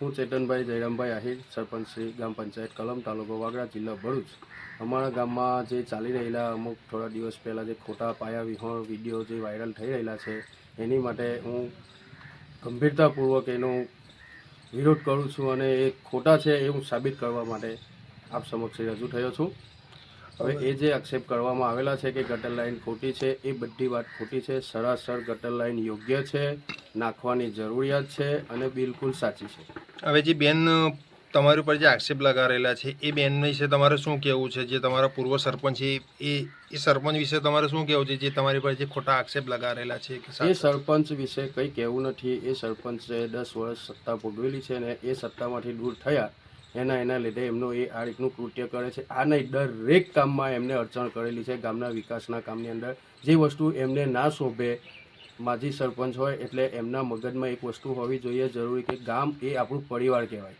હું ચેતનભાઈ જયરામભાઈ આહિર, સરપંચ શ્રી ગ્રામ પંચાયત કલમ, તાલુકો વાગડા, જિલ્લા ભરૂચ. અમારા ગામમાં જે ચાલી રહેલા અમુક થોડા દિવસ પહેલાં જે ખોટા પાયા, વિહોણ વીડિયો જે વાયરલ થઈ રહેલા છે, એની માટે હું ગંભીરતાપૂર્વક એનો વિરોધ કરું છું અને એ ખોટા છે એ હું સાબિત કરવા માટે આપ સમક્ષ રજૂ થયો છું. હવે એ જે આક્ષેપ કરવામાં આવેલા છે કે ગટર લાઈન ખોટી છે, એ બધી વાત ખોટી છે, સરાસર ગટર લાઇન યોગ્ય છે, નાખવાની જરૂરિયાત છે અને બિલકુલ સાચી છે. હવે જે બેન તમારી ઉપર જે આક્ષેપ લગાવેલા છે એ બેન વિશે તમારે શું કહેવું છે? જે તમારા પૂર્વ સરપંચ છે એ એ સરપંચ વિશે તમારે શું કહેવું છે? જે તમારી પર જે ખોટા આક્ષેપ લગાવેલા છે એ સરપંચ વિશે કંઈ કહેવું નથી. એ સરપંચે દસ વર્ષ સત્તા ભોગવેલી છે ને એ સત્તામાંથી દૂર થયા. એના એના લીધે એમનું એ આ રીતનું કૃત્ય કરે છે. આ નહીં દરેક કામમાં એમને અડચણ કરેલી છે. ગામના વિકાસના કામની અંદર જે વસ્તુ એમને ના શોભે માજી સરપંચ હોય એટલે એમના મગજમાં એક વસ્તુ હોવી જોઈએ, જરૂરી કે ગામ એ આપણું પરિવાર કહેવાય.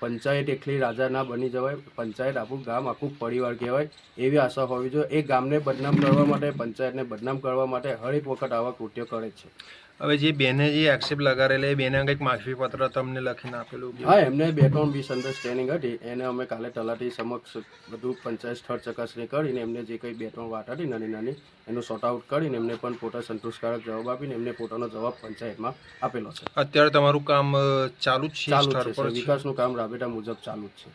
પંચાયત એકલી રાજા ના બની જવાય, પંચાયત આપણું ગામ આખું પરિવાર કહેવાય, એવી આશા હોવી જોઈએ. એ ગામને બદનામ કરવા માટે, પંચાયતને બદનામ કરવા માટે હરેક વખત આવા કૃત્યો કરે છે. હવે જે બેને જે આક્ષેપ લગાડેલા એ બેને કંઈક માફી પત્ર તમને લખીને આપેલું હા એમને બે ત્રણ મિસઅન્ડરસ્ટેન્ડિંગ હતી એને અમે કાલે તલાટી સમક્ષ બધું પંચાયત સ્થળ ચકાસણી કરીને એમને જે કંઈ બે ત્રણ વાત હતી નાની નાની એનું સોર્ટ આઉટ કરીને એમને પણ પોતા સંતોષકારક જવાબ આપીને એમને પોતાનો જવાબ પંચાયતમાં આપેલો છે અત્યારે તમારું કામ ચાલુ જ છે ચાલુ. છે. વિકાસનું કામ રાબેટા મુજબ ચાલુ જ છે